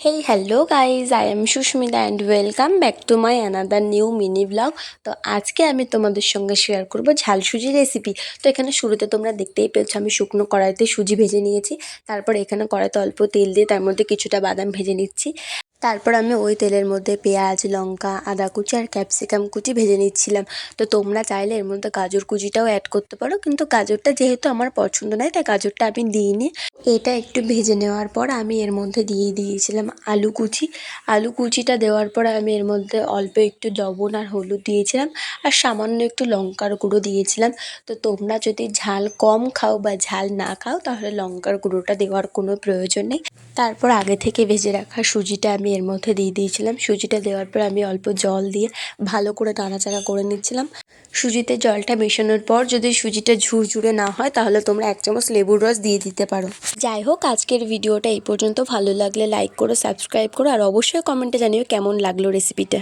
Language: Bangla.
Hey hello guys I am Susmita and welcome back to my another new mini blog তো আজকে আমি তোমাদের সঙ্গে শেয়ার করব ঝাল সুজি রেসিপি তো এখানে শুরুতে তোমরা দেখতেই পেয়েছ, আমি শুকনো কড়াইতে সুজি ভেজে নিয়েছি। তারপর এখানে কড়াইতে অল্প তেল দিয়ে তার মধ্যে কিছুটা বাদাম ভেজে নিচ্ছি। তারপর আমি ওই তেলের মধ্যে পেঁয়াজ, লঙ্কা, আদা কুচি আর ক্যাপসিকাম কুচি ভেজে নিচ্ছিলাম। তো তোমরা চাইলে এর মধ্যে গাজর কুচিটাও অ্যাড করতে পারো, কিন্তু গাজরটা যেহেতু আমার পছন্দ নয়, তাই গাজরটা আমি দিইনি। এটা একটু ভেজে নেওয়ার পর আমি এর মধ্যে দিয়ে দিয়েছিলাম আলু কুচি। আলু কুচিটা দেওয়ার পর আমি এর মধ্যে অল্প একটু লবণ আর হলুদ দিয়েছিলাম, আর সামান্য একটু লঙ্কার গুঁড়ো দিয়েছিলাম। তো তোমরা যদি ঝাল কম খাও বা ঝাল না খাও, তাহলে লঙ্কার গুঁড়োটা দেওয়ার কোনো প্রয়োজন নেই। তারপর আগে থেকে ভেজে রাখা সুজিটা আমি এর মধ্যে দিয়ে দিয়েছিলাম। সুজিটা দেওয়ার পর আমি অল্প জল দিয়ে ভালো করে নাড়াচাড়া করে নিচ্ছিলাম। সুজিতে জলটা মেশানোর পর যদি সুজিটা ঝুরঝুরে না হয়, তাহলে তোমরা এক চামচ লেবুর রস দিয়ে দিতে পারো। যাই হোক, আজকের ভিডিওটা এই পর্যন্ত। ভালো লাগলে লাইক করো সাবস্ক্রাইব করো, আর অবশ্যই কমেন্টে জানিও কেমন লাগল রেসিপিটা